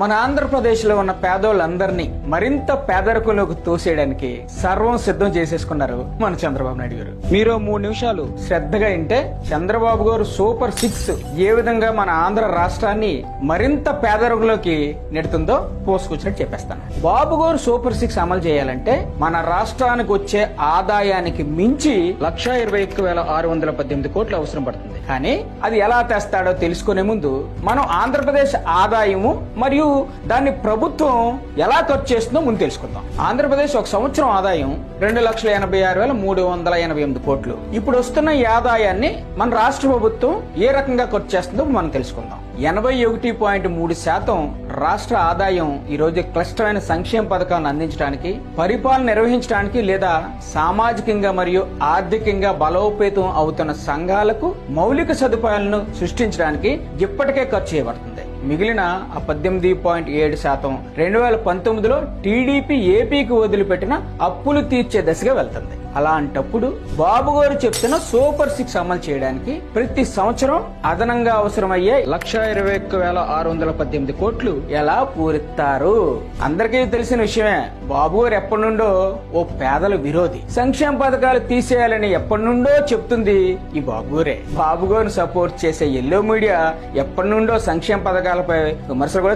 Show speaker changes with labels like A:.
A: మన ఆంధ్రప్రదేశ్లో ఉన్న పేదోళ్ళందరినీ మరింత పేదరికంలోకి తోసేయడానికి సర్వం సిద్ధం చేసేసుకున్నారు మన చంద్రబాబు నాయుడు గారు. మీరు మూడు నిమిషాలు. శ్రద్ధగా వింటే చంద్రబాబు గారు సూపర్ సిక్స్ ఏ విధంగా మన ఆంధ్ర రాష్ట్రాన్ని మరింత పేదరికంలోకి నెడుతుందో పోసుకొచ్చినట్టు చెప్పేస్తాను. బాబు గారు సూపర్ సిక్స్ అమలు చేయాలంటే మన రాష్ట్రానికి వచ్చే ఆదాయానికి మించి లక్ష ఇరవై ఒక్క వేల ఆరు వందల పద్దెనిమిది కోట్లు అవసరం పడుతుంది. కానీ అది ఎలా తెస్తాడో తెలుసుకునే ముందు మనం ఆంధ్రప్రదేశ్ ఆదాయము మరియు దాన్ని ప్రభుత్వం ఎలా ఖర్చు చేస్తుందో ముందు తెలుసుకుందాం. ఆంధ్రప్రదేశ్ ఒక సంవత్సరం ఆదాయం రెండు లక్షల ఎనభై ఆరు వేల మూడు వందల ఎనభై ఎనిమిది కోట్లు. ఇప్పుడు వస్తున్న ఈ ఆదాయాన్ని మన రాష్ట్ర ప్రభుత్వం ఏ రకంగా ఖర్చు చేస్తుందో మనం తెలుసుకుందాం. ఎనభై ఒకటి పాయింట్ మూడు శాతం రాష్ట్ర ఆదాయం ఈ రోజు క్లిష్టమైన సంక్షేమ పథకాలను అందించడానికి పరిపాలన నిర్వహించడానికి లేదా సామాజికంగా మరియు ఆర్థికంగా బలోపేతం అవుతున్న సంఘాలకు మౌలిక సదుపాయాలను సృష్టించడానికి ఇప్పటికే ఖర్చు చేయబడుతుంది. మిగిలిన ఆ పద్దెనిమిది పాయింట్ ఏడు శాతం రెండు వేల పంతొమ్మిదిలో టీడీపీ ఏపీకి వదిలిపెట్టిన అప్పులు తీర్చే దశగా వెళ్తుంది. అలాంటప్పుడు బాబు గారు చెప్తున్న సూపర్ సిక్స్ అమలు చేయడానికి ప్రతి సంవత్సరం అదనంగా అవసరమయ్యే లక్ష ఇరవై ఒక్క వేల ఆరు వందల పద్దెనిమిది కోట్లు ఎలా పూరిస్తారు? అందరికీ తెలిసిన విషయమే బాబు గారు ఎప్పటి నుండో ఓ పేదల విరోధి. సంక్షేమ పథకాలు తీసేయాలని ఎప్పటి నుండో చెప్తుంది ఈ బాబుగారే బాబు గారిని సపోర్ట్ చేసే ఎల్లో మీడియా ఎప్పటి నుండో సంక్షేమ పథకాలపై విమర్శలు కూడా